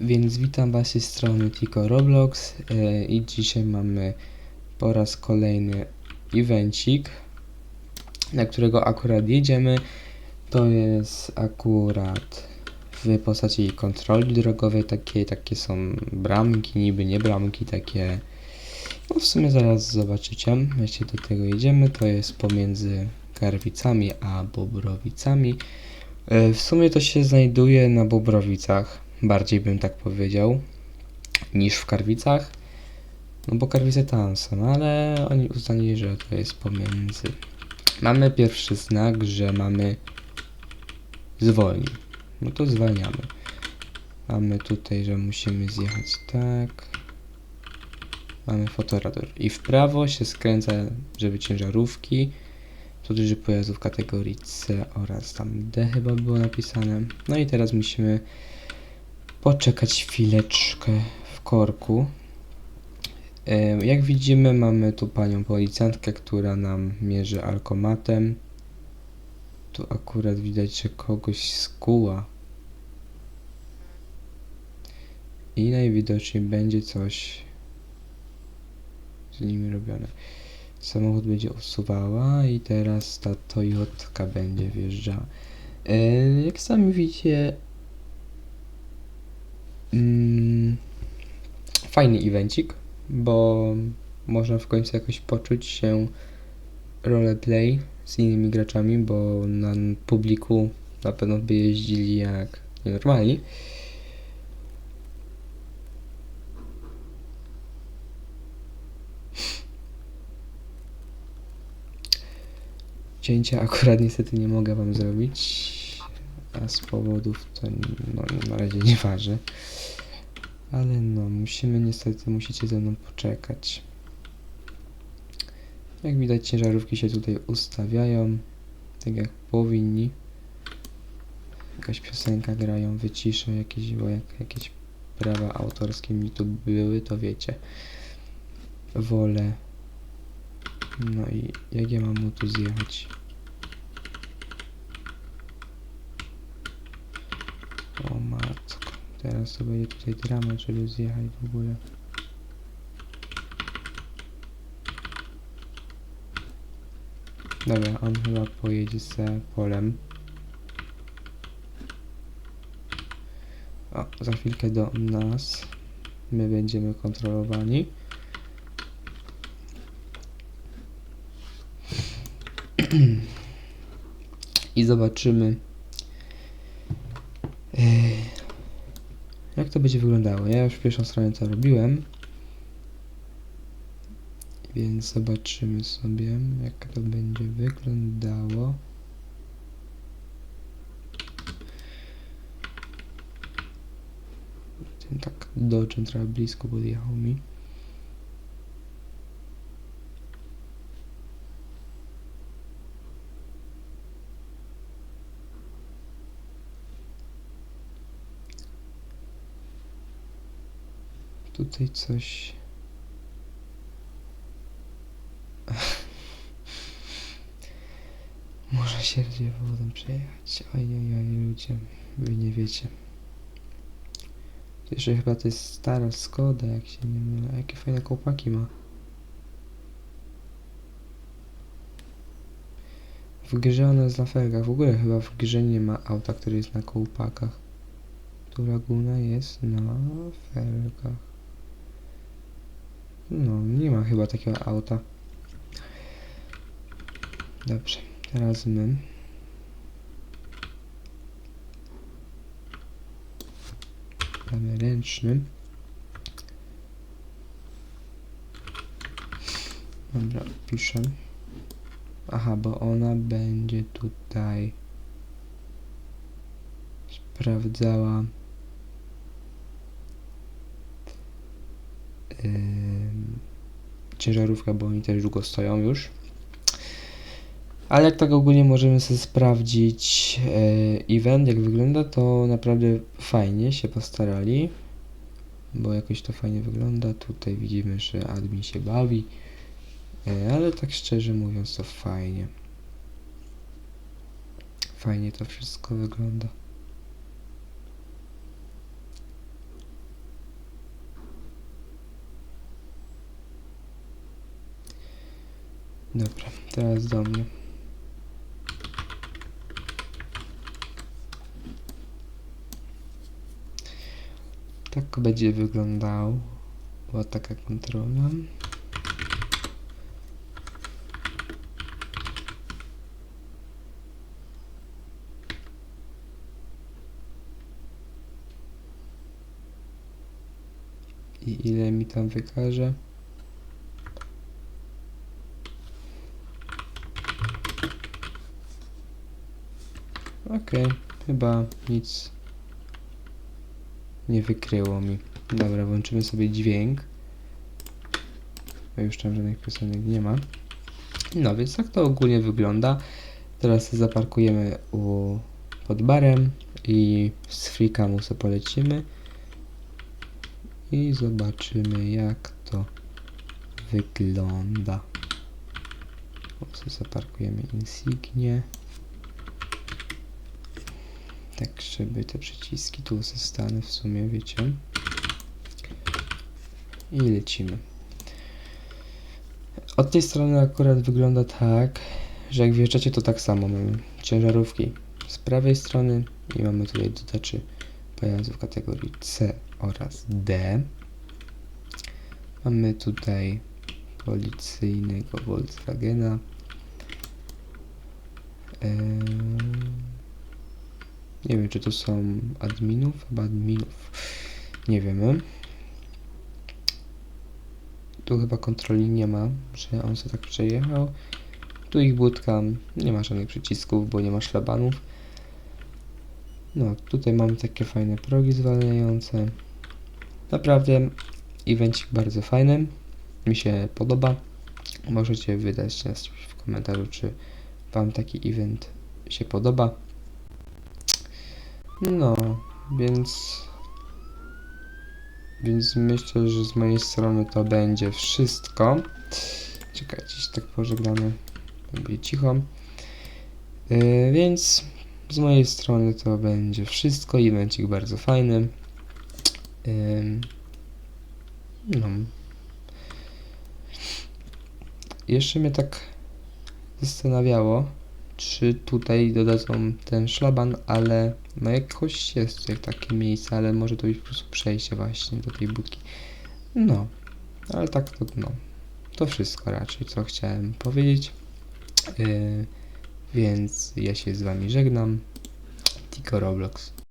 Więc witam Was z strony Tico Roblox e, i dzisiaj mamy po raz kolejny evencik, na którego akurat jedziemy. To jest akurat w postaci kontroli drogowej, takie, takie są bramki, niby nie bramki, takie no w sumie zaraz zobaczycie, jeśli do tego jedziemy, to jest pomiędzy Karwicami a Bobrowicami. E, W sumie to się znajduje na Bobrowicach, bardziej bym tak powiedział, niż w Karwicach. No bo Karwice tam są, ale oni uznali, że to jest pomiędzy. Mamy pierwszy znak, że mamy zwolnij. No to zwalniamy. Mamy tutaj, że musimy zjechać tak. Mamy fotoradar. I w prawo się skręca, żeby ciężarówki. Tu duży pojazdów kategorii C oraz tam D chyba było napisane. No i teraz musimy poczekać chwileczkę w korku. Jak widzimy, mamy tu panią policjantkę, która nam mierzy alkomatem. Tu akurat widać, że kogoś skuła. I najwidoczniej będzie coś z nimi robione. Samochód będzie usuwała i teraz ta Toyotka będzie wjeżdżała. Jak sami widzicie, fajny evencik, bo można w końcu jakoś poczuć się roleplay z innymi graczami, bo na publiku na pewno by jeździli jak nienormalni. Cięcia akurat niestety nie mogę wam zrobić, a z powodów to no, na razie nie waży. Ale no, musimy niestety, musicie ze mną poczekać. Jak widać ciężarówki się tutaj ustawiają, tak jak powinni. Jakaś piosenka grają, wyciszę jakieś, bo jak jakieś prawa autorskie mi tu były, to wiecie. Wolę. No i jak ja mam mu tu zjechać? Matko. Teraz to będzie tutaj dramat, żeby zjechać w ogóle. Dobra, on chyba pojedzie za polem. O, za chwilkę do nas. My będziemy kontrolowani. I zobaczymy, jak to będzie wyglądało. Ja już pierwszą stronę to robiłem. Więc zobaczymy sobie, jak to będzie wyglądało. Ten tak doczem trochę blisko podjechał mi. Tutaj coś. Może się wodą przejechać. Oj, oj, ludzie, wy nie wiecie. Jeszcze chyba to jest stara Skoda, jak się nie mylę. Jakie fajne kołpaki ma. W grze ona jest na felgach. W ogóle chyba w grze nie ma auta, który jest na kołpakach. Tu Laguna jest na felgach. No, nie ma chyba takiego auta. Dobrze, teraz my. Mamy ręczny. Dobra, piszę. Aha, bo ona będzie tutaj sprawdzała ym, ciężarówkę, bo oni też długo stoją już. Ale jak tak ogólnie możemy sobie sprawdzić e, event, jak wygląda, to naprawdę fajnie się postarali, bo jakoś to fajnie wygląda. Tutaj widzimy, że admin się bawi, e, ale tak szczerze mówiąc, to fajnie. Fajnie to wszystko wygląda. Dobra, teraz do mnie. Tak będzie wyglądał. Była taka kontrola. I ile mi tam wykaże? Okej, chyba nic nie wykryło mi. Dobra, włączymy sobie dźwięk. Bo już tam żadnych piosenek nie ma. No więc tak to ogólnie wygląda. Teraz zaparkujemy u, pod barem i z Freekamu sobie polecimy. I zobaczymy jak to wygląda. Sobie zaparkujemy Insignie. Tak, żeby te przyciski tu zostały w sumie, wiecie. I lecimy. Od tej strony akurat wygląda tak, że jak wjeżdżacie to tak samo mamy ciężarówki z prawej strony i mamy tutaj dotaczy pojazdów kategorii C oraz D. Mamy tutaj policyjnego Volkswagena. Nie wiem, czy to są adminów? Chyba adminów. Nie wiemy. Tu chyba kontroli nie ma, że on sobie tak przejechał. Tu ich budka, nie ma żadnych przycisków, bo nie ma szlabanów. No, tutaj mamy takie fajne progi zwalniające. Naprawdę evencik bardzo fajny. Mi się podoba. Możecie wydać nas w komentarzu, czy Wam taki event się podoba. No, więc. Więc myślę, że z mojej strony to będzie wszystko. Czekajcie, się tak pożegnamy. Będzie cicho. Yy, więc z mojej strony to będzie wszystko. Evencik bardzo fajny. Ym, no. Jeszcze mnie tak zastanawiało, czy tutaj dodadzą ten szlaban, ale no jakoś jest tutaj takie miejsce, ale może to być po prostu przejście właśnie do tej budki. No, ale tak to no. To wszystko raczej, co chciałem powiedzieć. Yy, więc ja się z wami żegnam. Tico Roblox.